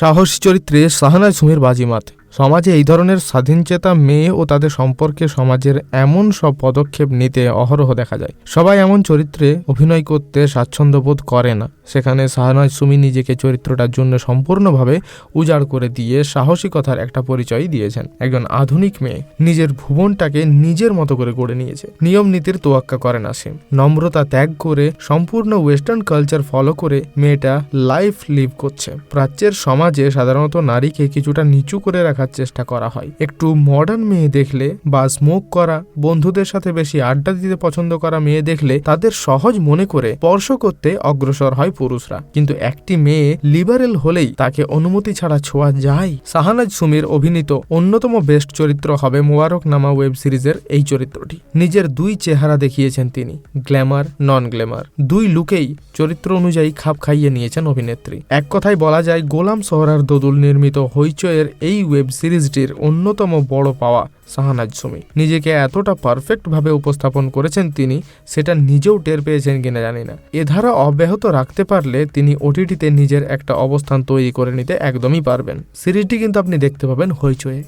সাহসী চরিত্রে সাহানা সুমির বাজিমাত। সমাজে এই ধরনের স্বাধীনচেতা মেয়ে ও তাদের সম্পর্কে সমাজের এমন সব পদক্ষেপ নিতে অহরহ দেখা যায়। সবাই এমন চরিত্রে অভিনয় করতে স্বাচ্ছন্দ্যবোধ করে না। সেখানে শাহনাজ সুমি নিজেকে চরিত্রটার জন্য সম্পূর্ণভাবে উজাড় করে দিয়ে সাহসিকতার একটা পরিচয় দিয়েছেন। একজন আধুনিক মেয়ে, নিজের ভুবনটাকে নিজের মতো করে গড়ে নিয়েছে। নিয়ম নীতির তোয়াক্কা করে না সে। নম্রতা ত্যাগ করে সম্পূর্ণ ওয়েস্টার্ন কালচার ফলো করে মেয়েটা লাইফ লিভ করছে। প্রাচ্যের সমাজে সাধারণত নারীকে কিছুটা নিচু করে রাখার চেষ্টা করা হয়। একটু মডার্ন মেয়ে দেখলে বা স্মোক করা, বন্ধুদের সাথে বেশি আড্ডা দিতে পছন্দ করা মেয়ে দেখলে তাদের সহজ মনে করে স্পর্শ করতে অগ্রসর হয় পুরুষরা। কিন্তু একটি মেয়ে লিবারেল হলেই তাকে অনুমতি ছাড়া ছোঁয়া যায়। সাহানাজ সুমির অভিনীত অন্যতম বেস্ট চরিত্র হবে মোবারক নামা ওয়েব সিরিজের এই চরিত্রটি। নিজের দুই চেহারা দেখিয়েছেন তিনি, গ্ল্যামার নন গ্ল্যামার দুই লুকেই চরিত্র অনুযায়ী খাপ খাইয়ে নিয়েছেন অভিনেত্রী। এক কথায় বলা যায়, গোলাম সোহরার দোদুল নির্মিত হইচয়ের এই ওয়েব সিরিজটির অন্যতম বড় পাওয়া সাহানাজ সুমি নিজেকে এতটা পারফেক্ট ভাবে উপস্থাপন করেছেন তিনি, সেটা নিজেও টের পেয়েছেন কিনা জানি না। এ ধারা অব্যাহত রাখতে পারলে তিনি ওটিটিতে নিজের একটা অবস্থান তৈরি করে নিতে একদমই পারবেন। সিরিজটি কিন্তু আপনি দেখতে পাবেন হইচয়ে